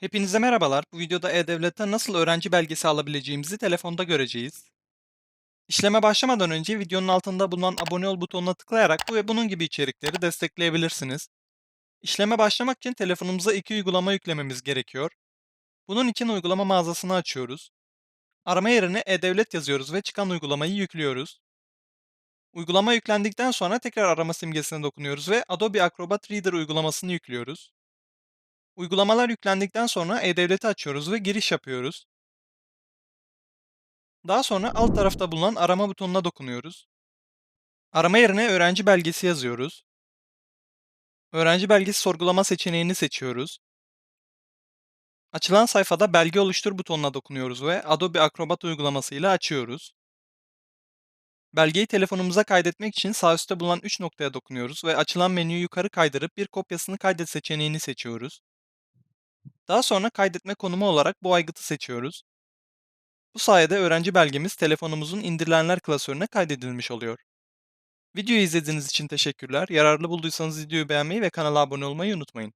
Hepinize merhabalar. Bu videoda E-Devlet'ten nasıl öğrenci belgesi alabileceğimizi telefonda göreceğiz. İşleme başlamadan önce videonun altında bulunan abone ol butonuna tıklayarak bu ve bunun gibi içerikleri destekleyebilirsiniz. İşleme başlamak için telefonumuza iki uygulama yüklememiz gerekiyor. Bunun için uygulama mağazasını açıyoruz. Arama yerine E-Devlet yazıyoruz ve çıkan uygulamayı yüklüyoruz. Uygulama yüklendikten sonra tekrar arama simgesine dokunuyoruz ve Adobe Acrobat Reader uygulamasını yüklüyoruz. Uygulamalar yüklendikten sonra E-Devlet'i açıyoruz ve giriş yapıyoruz. Daha sonra alt tarafta bulunan arama butonuna dokunuyoruz. Arama yerine öğrenci belgesi yazıyoruz. Öğrenci belgesi sorgulama seçeneğini seçiyoruz. Açılan sayfada belge oluştur butonuna dokunuyoruz ve Adobe Acrobat uygulamasıyla açıyoruz. Belgeyi telefonumuza kaydetmek için sağ üstte bulunan 3 noktaya dokunuyoruz ve açılan menüyü yukarı kaydırıp bir kopyasını kaydet seçeneğini seçiyoruz. Daha sonra kaydetme konumu olarak bu aygıtı seçiyoruz. Bu sayede öğrenci belgemiz telefonumuzun indirilenler klasörüne kaydedilmiş oluyor. Videoyu izlediğiniz için teşekkürler. Yararlı bulduysanız videoyu beğenmeyi ve kanala abone olmayı unutmayın.